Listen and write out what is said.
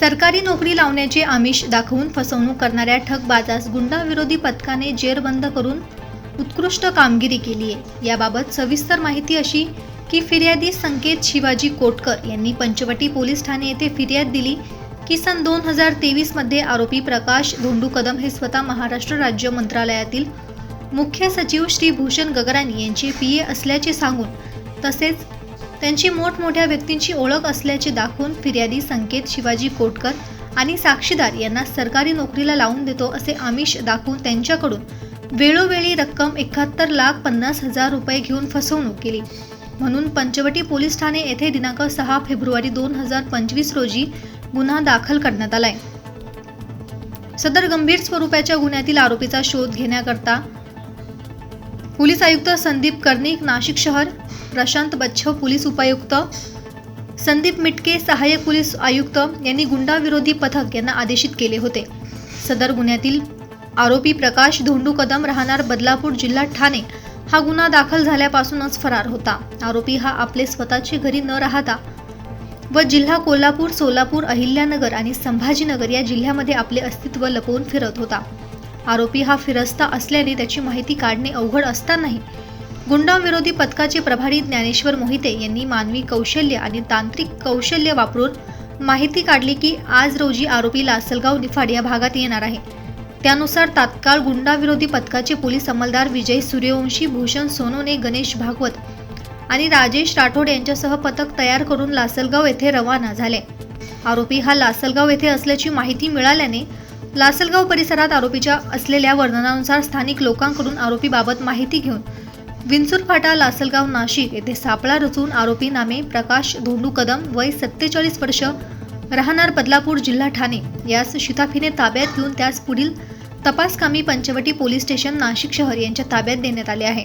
सरकारी नोकरी लावण्याचे आमिष दाखवून फसवणूक करणाऱ्या ठगबाजास गुंडाविरोधी पथकाने जेरबंद करून उत्कृष्ट कामगिरी केली आहे. याबाबत सविस्तर माहिती अशी की फिर्यादी संकेत शिवाजी कोटकर यांनी पंचवटी पोलीस ठाणे येथे फिर्याद दिली. की सन दोन हजार तेवीसमध्ये आरोपी प्रकाश धोंडू कदम हे स्वतः महाराष्ट्र राज्य मंत्रालयातील मुख्य सचिव श्री भूषण गगरानी यांचे पी ए असल्याचे सांगून तसेच त्यांची मोठमोठ्या व्यक्तींची ओळख असल्याचे दाखवून फिर्यादी संकेत शिवाजी कोटकर आणि साक्षीदार यांना सरकारी नोकरीला लावून देतो असे आमिष दाखवून त्यांच्याकडून वेळोवेळी रक्कम एकाहत्तर लाख पन्नास हजार रुपये घेऊन फसवणूक केली. म्हणून पंचवटी पोलीस ठाणे येथे दिनांक सहा फेब्रुवारी दोन हजार पंचवीस रोजी गुन्हा दाखल करण्यात आलाय. सदर गंभीर स्वरूपाच्या गुन्ह्यातील आरोपीचा शोध घेण्याकरता पोलीस आयुक्त संदीप कर्णिक नाशिक शहर प्रशांत बच्छव पोलीस उपायुक्त संदीप मिटके सहाय्यक पोलीस आयुक्त यांनी गुंडाविरोधी पथक यांना आदेशित केले होते. सदर गुन्ह्यातील आरोपी प्रकाश धोंडू कदम राहणार बदलापूर जिल्हा ठाणे. हा गुन्हा दाखल झाल्यापासूनच फरार होता. आरोपी हा आपले स्वतःचे घरी न राहता व जिल्हा कोल्हापूर सोलापूर अहिल्यानगर आणि संभाजीनगर या जिल्ह्यामध्ये आपले अस्तित्व लपवून फिरत होता. आरोपी हा फिरस्ता असल्याने त्याची माहिती काढणे अवघड असतानाही गुंडाविरोधी पथकाचे प्रभारी ज्ञानेश्वर मोहिते यांनी मानवी कौशल्य आणि तांत्रिक कौशल्य वापरून माहिती काढली की आज रोजी आरोपी लासलगाव निफाड या भागात येणार आहे. त्यानुसार तात्काळ गुंडाविरोधी पथकाचे पोलीस अंमलदार विजय सूर्यवंशी भूषण सोनोने गणेश भागवत आणि राजेश राठोड यांच्यासह पथक तयार करून लासलगाव येथे रवाना झाले. आरोपी हा लासलगाव येथे असल्याची माहिती मिळाल्याने लासलगाव परिसरात आरोपीच्या असलेल्या वर्णनानुसार स्थानिक लोकांकडून आरोपीबाबत माहिती घेऊन विंचूर फाटा लासलगाव नाशिक येथे सापळा रचून आरोपी नामे प्रकाश धोंडू कदम वय सत्तेचाळीस वर्ष राहणार बदलापूर जिल्हा ठाणे. यास शिताफीने ताब्यात घेऊन त्यास पुढील तपासकामी पंचवटी पोलीस स्टेशन नाशिक शहर यांच्या ताब्यात देण्यात आले आहे.